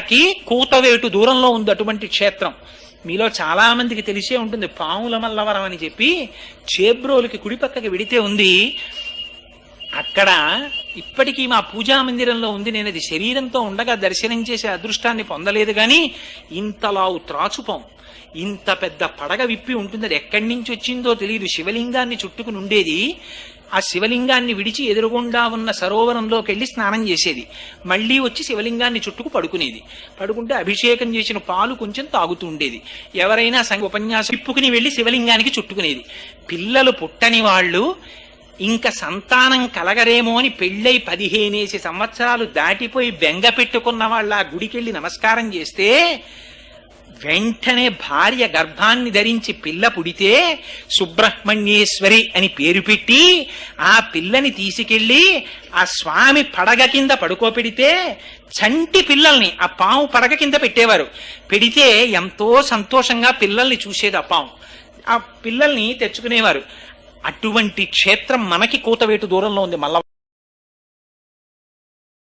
కి కూతవేటు దూరంలో ఉంది అటువంటి క్షేత్రం. మీలో చాలా మందికి తెలిసే ఉంటుంది పాముల మల్లవరం అని చెప్పి చేబ్రోలుకి కుడి పక్కకి విడితే ఉంది. అక్కడ ఇప్పటికీ మా పూజా మందిరంలో ఉంది. నేను అది శరీరంతో ఉండగా దర్శనం చేసే అదృష్టాన్ని పొందలేదు కానీ ఇంతలావు త్రాచుపం ఇంత పెద్ద పడగ విప్పి ఉంటుంది అది ఎక్కడి నుంచి వచ్చిందో తెలియదు. శివలింగాన్ని చుట్టుకుని ఉండేది ఆ శివలింగాన్ని విడిచి ఎదురుగుండా ఉన్న సరోవరంలోకి వెళ్ళి స్నానం చేసేది. మళ్ళీ వచ్చి శివలింగాన్ని చుట్టుకు పడుకునేది. పడుకుంటే అభిషేకం చేసిన పాలు కొంచెం తాగుతూ ఉండేది. ఎవరైనా సంగ ఉపన్యాసం ఇప్పుకుని వెళ్ళి శివలింగానికి చుట్టుకునేది. పిల్లలు పుట్టని వాళ్ళు ఇంకా సంతానం కలగరేమో అని పెళ్ళై పదిహేనేసి సంవత్సరాలు దాటిపోయి బెంగ పెట్టుకున్న వాళ్ళ ఆ గుడికెళ్ళి నమస్కారం చేస్తే వెంటనే భార్య గర్భాన్ని ధరించి పిల్ల పుడితే సుబ్రహ్మణ్యేశ్వరి అని పేరు పెట్టి ఆ పిల్లని తీసుకెళ్ళి ఆ స్వామి పడగ కింద పడుకోపెడితే చంటి పిల్లల్ని ఆ పాము పడగ కింద పెట్టేవారు. పెడితే ఎంతో సంతోషంగా పిల్లల్ని చూసేది ఆ పాము. ఆ పిల్లల్ని తెచ్చుకునేవారు. అటువంటి క్షేత్రం మనకి కూతవేటు దూరంలో ఉంది. మల్ల